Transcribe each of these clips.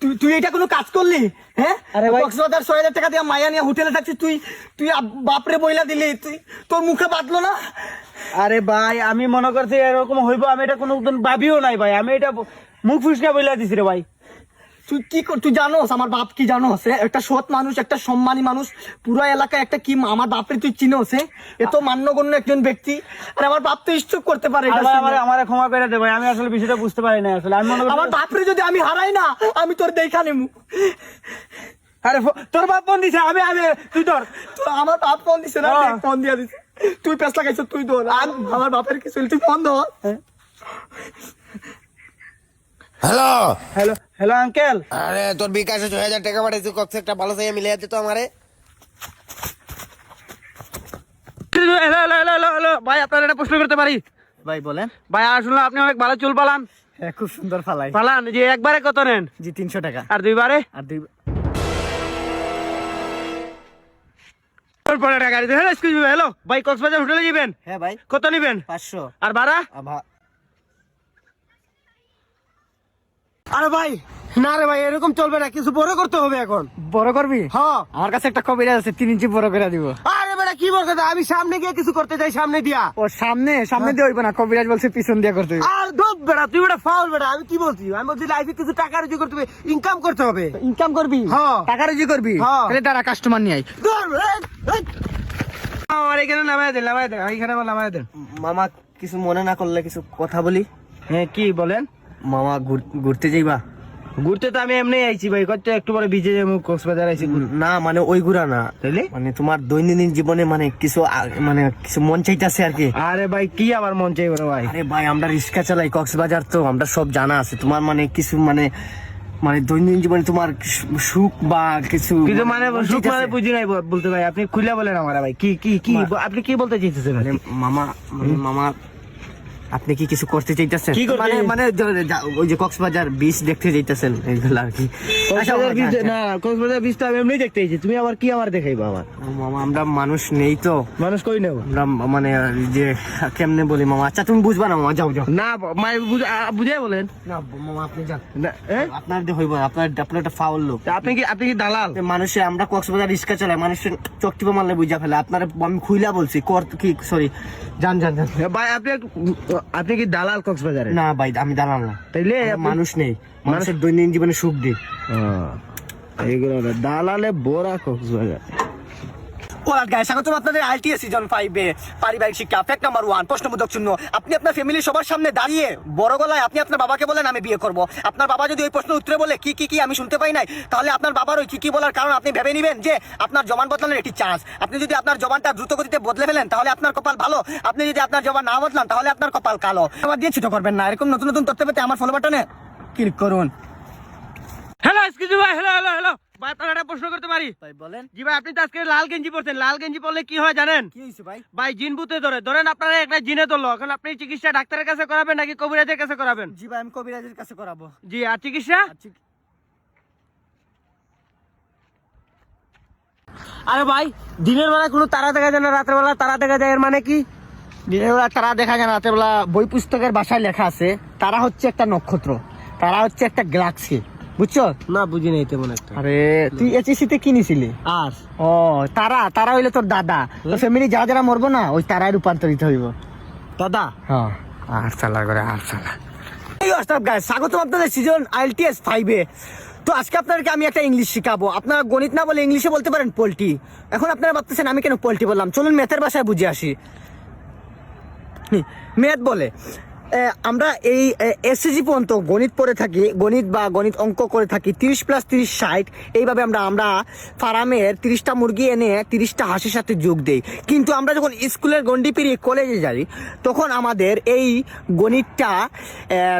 তুই তুই এটা কোনো কাজ করলি? হ্যাঁ? আরে ভাই- কক্সবাজার ছয় হাজার টাকা দিয়ে মায়া নিয়ে হোটেলে থাকছিস তুই তুই বাপরে বইলা দিলি তুই তোর মুখে বাঁধলো না? আরে ভাই আমি মনে করছি এরকম হইব আমি এটা কোনো ভাবিও নাই ভাই আমি এটা মুখ ফুসকা বইলা দিছি রে ভাই। তুই কি তুই জানোস আমার বাপ কি জানোস হ্যাঁ? একটা সৎ মানুষ একটা সম্মানী মানুষ। পুরো এলাকায় একটা কি আমার বাপের তুই চিনোস হ্যাঁ? এত মান্যগণ্য একজন ব্যক্তি। আর আমার বাপ তো স্ট্রোক করতে পারে। আমার আমার ক্ষমা করে দে ভাই আমি আসলে বিষয়টা বুঝতে পারি না আসলে। আমি আমার বাপরে যদি আমি হারাই না আমি তোর দেখা নেব। আরে তোর বাপ ফোন দিছে আমি আমি তুই তো আমার বাপ ফোন দিছে না হ্যাঁ। ফোন দিয়া দিছে। তুই পেস লাগাইছ তুই ধর। আম- আমার বাপের কিছু তুই ফোন ধর। হ্যালো হ্যালো হ্যালো আঙ্কেল আরে তোর বিকাশে ছয় হাজার টাকা পাঠাইছি কক্স একটা ভালো চাই মিলে যাচ্ছে তো আমারে। Hello hello hello hello hello ভাই আপনার একটা প্রশ্ন করতে পারি? ভাই বলেন। ভাই আসলে আপনি অনেক ভালো চুল পালান। হ্যাঁ খুব সুন্দর ফালাই পালান যে একবারে কত নেন? জি তিনশো টাকা। আর দুইবারে? আর দুই পরে টাকা দিতে হ্যালো এক্সকিউজ হ্যালো ভাই কক্সবাজার হোটেলে যাবেন? হ্যাঁ ভাই। কত নেবেন? পাঁচশো। আর ভাড়া? আরে ভাই না রে ভাই এরকম চলবে না কিছু বড় করতে হবে এখন। বড় করবি? হ্যাঁ। আমার কাছে একটা কবিরাজ আছে তিন ইঞ্চি বড় করে দিব। আরে বেটা কি বলতে আমি সামনে গিয়ে কিছু করতে চাই সামনে দিয়া। ও সামনে? সামনে দিয়ে হইব না কবিরাজ বলছে পিছন দিয়ে করতে আর বেটা তুই বেটা ফাউল বেটা আমি কি বলছি? আমি বলছি লাইফে কিছু টাকা রুজি করতে হবে ইনকাম করতে হবে। ইনকাম করবি? হ্যাঁ। টাকা রুজি করবি? হ্যাঁ। তাহলে তারা কাস্টমার নিয়ে আই। আমার এখানে নামায় দেন নামায় দেন এখানে আমার নামায় দেন। মামা কিছু মনে না করলে কিছু কথা বলি? হ্যাঁ কি বলেন? মামা ঘুর- ঘুরতে যাইবা? ঘুরতে তো আমি এমনি আইছি ভাই কত একটু পরে ভিজে যাব কক্সবাজার আইছি না মানে ওই ঘুরা না। তাইলে? মানে তোমার দৈনন্দিন জীবনে মানে কিছু মানে কিছু মন চাইতেছে আর কি। আরে ভাই কি আমার মন চাই বড় ভাই? আরে ভাই আমরা রিক্সা চালাই কক্সবাজার তো আমরা সব জানা আছে। তোমার মানে কিছু মানে মানে দৈনন্দিন জীবনে তোমার সুখ বা কিছু কিন্তু মানে সুখ মানে বুঝি নাই বলতে ভাই আপনি খুলে বলেন আমার ভাই কি কি কি আপনি কি বলতে চাইতেছেন মানে মামা মামা আপনি কি কিছু করতে চাইতেছেন? মানে মানে ওই যে কক্সবাজার বিচ দেখতে যাইতেছেন এইগুলো আর কি। আচ্ছা, বিচ না কক্সবাজার বিচ তো আমি এমনি দেখতে আইছি তুমি আবার কি আমার দেখাইবা আমার আমরা মানুষ নেই তো। মানুষ কই নেব? আমরা মানে যে কেমনে বলি মামা? আচ্ছা তুমি বুঝবা না মামা যাও যাও। না মাই বুঝাই বলেন। না মামা আপনি যান। আপনার দিয়ে হইব আপনার আপনার একটা ফাউল লোক। আপনি কি আপনি কি দালাল? মানুষের আমরা কক্সবাজার রিক্সা চালাই মানুষের চোখ টিপে মারলে বুঝা ফেলে। আপনার আমি খুইলা বলছি কর কি সরি যান যান যান। ভাই আপনি আপনি কি দালাল কক্সবাজারে না ভাই আমি দালাল না। তাইলে মানুষ নেই। মানুষের দৈনন্দিন জীবনে সুখ দিই। এগুলো দালালে বোরা কক্সবাজার। ওরা গায়ে স্বাগতম আপনাদের আইটিএস সিজন ফাইভে পারিবারিক শিক্ষা। ফ্যাক্ট নাম্বার ওয়ান প্রশ্নবোধক শূন্য আপনি আপনার ফ্যামিলির সবার সামনে দাঁড়িয়ে বড় গলায় আপনি আপনার বাবাকে বলেন, আমি বিয়ে করব। আপনার বাবা যদি ওই প্রশ্ন উত্তরে বলে, কি কি কি, আমি শুনতে পাই নাই? তাহলে আপনার বাবার ওই কি কি বলার কারণ আপনি ভেবে নেবেন যে আপনার জবান বদলানোর একটি চান্স আপনি যদি আপনার জবানটা দ্রুত গতিতে বদলে ফেলেন, তাহলে আপনার কপাল ভালো। আপনি যদি আপনার জবান না বদলান, তাহলে আপনার কপাল কালো। আমার দিয়ে ছোট করবেন না। এরকম নতুন নতুন তথ্য পেতে আমার ফলো বাটনে ক্লিক করুন। হ্যালো ভাই হ্যালো হ্যালো হ্যালো ভাই আপনার একটা প্রশ্ন করতে পারি? ভাই বলেন। জি ভাই আপনি তো আজকে লাল গেঞ্জি পরছেন। লাল গেঞ্জি পরলে কি হয় জানেন? কি হয়েছে ভাই? ভাই জিন বুতে ধরে। ধরেন আপনারা একটা জিনে ধরলো। এখন আপনি চিকিৎসা ডাক্তারের কাছে করাবেন নাকি কবিরাজের কাছে করাবেন? জি ভাই আমি কবিরাজের কাছে করাবো। জি আর চিকিৎসা? আরে ভাই দিনের বেলা কোনো তারা দেখা যায় না রাতের বেলা তারা দেখা যায় এর মানে কি? দিনের বেলা তারা দেখা যায় না রাতের বেলা বই পুস্তকের বাসায় লেখা আছে তারা হচ্ছে একটা নক্ষত্র তারা হচ্ছে একটা গ্যালাক্সি। বুঝছ? না বুঝি নাই তেমন একটা। আরে তুই আর। ও তারা তারা হইলে তোর দাদা। তো ফ্যামিলি যারা যারা মরবো না ওই তারাই রূপান্তরিত হইব। দাদা? হ্যাঁ। আর চালা করে আর চালা এই অস্তাব গাইস স্বাগতম আপনাদের সিজন আইএলটিএস ফাইভে তো আজকে আপনাদেরকে আমি একটা ইংলিশ শিখাবো। আপনারা গণিত না বলে ইংলিশে বলতে পারেন পোল্ট্রি। এখন আপনারা ভাবতেছেন আমি কেন পোল্ট্রি বললাম? চলুন ম্যাথের ভাষায় বুঝে আসি। ম্যাথ বলে। আমরা এই এসএসজি পর্যন্ত গণিত পড়ে থাকি, গণিত বা গণিত অঙ্ক করে থাকি, তিরিশ প্লাস তিরিশ ষাট, এইভাবে আমরা আমরা ফার্মের তিরিশটা মুরগি এনে তিরিশটা হাঁসের সাথে যোগ দেই। কিন্তু আমরা যখন স্কুলের গন্ডি পেরিয়ে কলেজে যাই, তখন আমাদের এই গণিতটা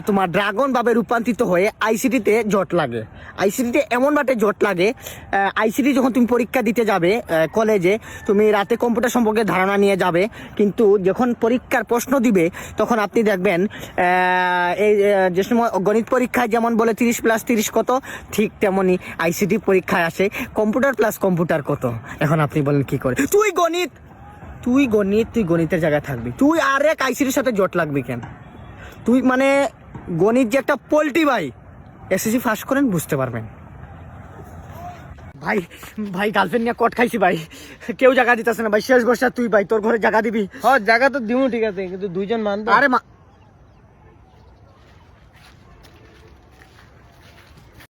তোমার ড্রাগনভাবে রূপান্তরিত হয়ে আইসিটিতে জট লাগে। আইসিটিতে এমনভাবে জট লাগে আইসিটি যখন তুমি পরীক্ষা দিতে যাবে কলেজে, তুমি রাতে কম্পিউটার সম্পর্কে ধারণা নিয়ে যাবে, কিন্তু যখন পরীক্ষার প্রশ্ন দিবে, তখন আপনি দেখবেন আহ, এই যে সময় গণিত পরীক্ষায় যেমন বলে তিরিশ প্লাস তিরিশ কত ঠিক তেমনই আইসিটি পরীক্ষায় আসে। কম্পিউটার প্লাস কম্পিউটার কত? এখন আপনি বলেন কি করে? তুই গণিত তুই গণিত তুই গণিতের জায়গায় থাকবি। তুই আর এক আইসিটির সাথে জট লাগবি কেন? তুই মানে গণিত যে একটা পোল্ট্রি ভাই এসএসসি পাস করেন বুঝতে পারবেন। ভাই ভাই গার্লফ্রেন্ড নিয়ে কট খাইছি ভাই। কেউ জায়গা দিতেছে না ভাই শেষ বর্ষা তুই ভাই তোর ঘরে জায়গা দিবি। হ্যাঁ জায়গা তো দিমু ঠিক আছে কিন্তু দুইজন মান আরে মা-